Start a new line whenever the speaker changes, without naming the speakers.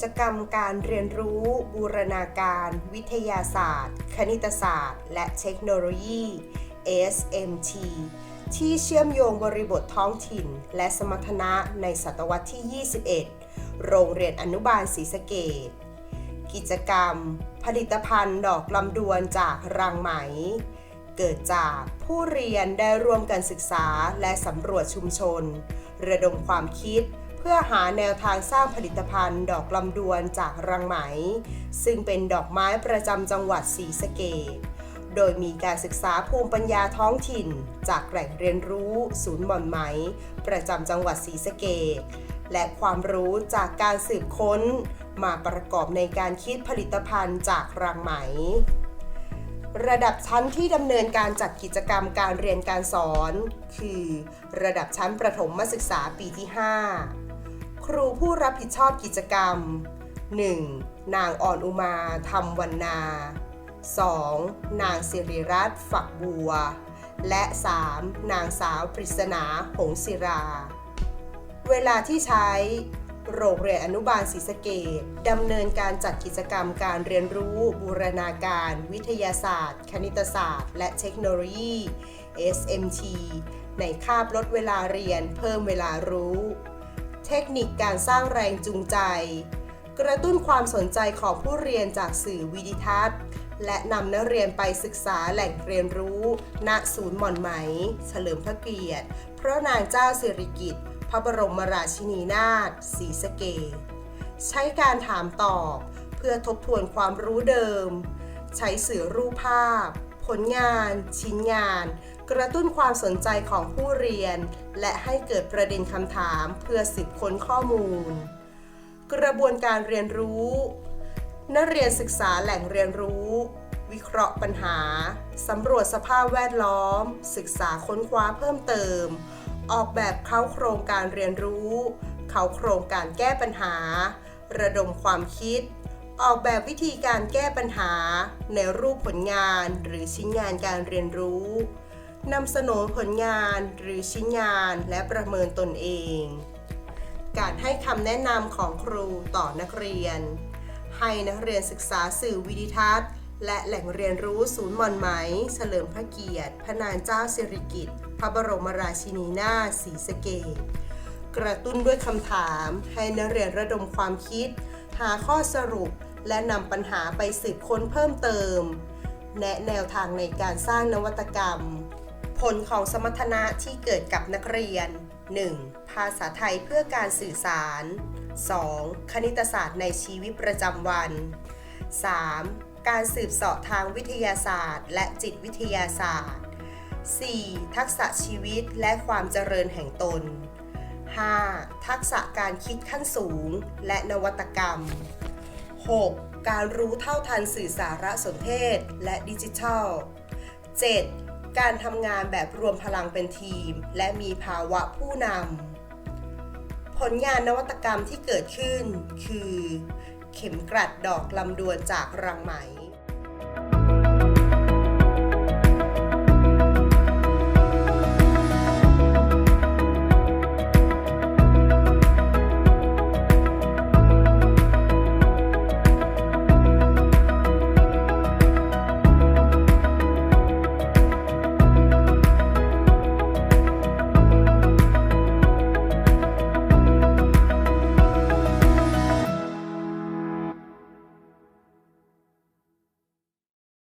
จกรรมการเรียนรู้ บูรณาการ วิทยาศาสตร์ คณิตศาสตร์ และเทคโนโลยี SMT ที่เชื่อมโยงบริบทท้องถิ่น และสมรรถนะในศตวรรษที่ 21 โรงเรียนอนุบาลศรีสะเกดกิจกรรม ผลิตภัณฑ์ดอกลำดวนจากรังไหม เกิดจากผู้เรียนได้ร่วมกันศึกษาและสำรวจชุมชน ระดมความคิด พื่อหาแนวทางสร้างผลิตภัณฑ์ ดอกลำดวนจากรังไหม ซึ่งเป็นดอกไม้ประจำจังหวัดศรีสะเกษโดยมีการศึกษาภูมิปัญญาท้องถิ่น จากแหล่งเรียนรู้ศูนย์หม่อนไหม ประจำจังหวัดศรีสะเกษและความรู้จากการสืบค้น มาประกอบในการคิดผลิตภัณฑ์จากรังไหม ระดับชั้นที่ดำเนินการจัดกิจกรรมการเรียนการสอน คือ ระดับชั้นประถมศึกษาปีที่ 5 รับผิดชอบกิจกรรม 1. นางอ่อนอุมาธรรมวันนา 2. นางสิริรัตน์ฝักบัว และ 3. นางสาวปริศนาหงศิรา เวลาที่ใช้ โรงเรียนอนุบาลศรีสะเกดดำเนินการจัดกิจกรรมการเรียนรู้ บูรณาการ วิทยาศาสตร์ คณิตศาสตร์ และเทคโนโลยี SMT ในคาบลดเวลาเรียนเพิ่มเวลารู้ เทคนิคการสร้างแรงจูงใจ กระตุ้นความสนใจของผู้เรียนจากสื่อวิดิทัศน์ และนำนักเรียนไปศึกษาแหล่งเรียนรู้ณศูนย์หม่อนไหม เฉลิมพระเกียรติ พระนางเจ้าสิริกิติ์พระบรมราชินีนาถศรีสเกษใช้การถามตอบ เพื่อทบทวนความรู้เดิม ใช้สื่อรูปภาพ ผลงาน ชิ้นงาน กระตุ้นความสนใจของผู้เรียน และให้เกิดประเด็นคำถามเพื่อสืบค้นข้อมูล กระบวนการเรียนรู้ นักเรียนศึกษาแหล่งเรียนรู้ วิเคราะห์ปัญหา สำรวจสภาพแวดล้อม ศึกษาค้นคว้าเพิ่มเติม ออกแบบเข้าโครงการเรียนรู้ เข้าโครงการแก้ปัญหา ระดมความคิดออกแบบวิธีการแก้ปัญหาในรูปผลงานหรือชิ้นงานการเรียนรู้ นำเสนอผลงานหรือชิ้นงานและประเมินตนเอง การให้คำแนะนำของครูต่อนักเรียน ให้นักเรียนศึกษาสื่อวิดิทัศน์ และแหล่งเรียนรู้ศูนย์มอนไหม เฉลิมพระเกียรติ พระนางเจ้าสิริกิติ์ พระบรมราชินีนาถศรีสเกษกระตุ้นด้วยคำถาม ให้นักเรียนระดมความคิด หาข้อสรุป และนำปัญหาไปสืบค้นเพิ่มเติม แนะแนวทางในการสร้างนวัตกรรม ผลของสมรรถนะที่เกิดกับนักเรียน 1. ภาษาไทยเพื่อการสื่อสาร 2. คณิตศาสตร์ในชีวิตประจำวัน 3. การสืบเสาะทางวิทยาศาสตร์ และจิตวิทยาศาสตร์ 4. ทักษะชีวิตและความเจริญแห่งตน 5. ทักษะการคิดขั้นสูง และนวัตกรรม 6. การรู้เท่าทันสื่อสารสนเทศและดิจิทัล 7. การทำงานแบบรวมพลังเป็นทีม และมีภาวะผู้นำ ผลงานนวัตกรรมที่เกิดขึ้นคือ เข็มกลัดดอกลำดวนจากรังไหม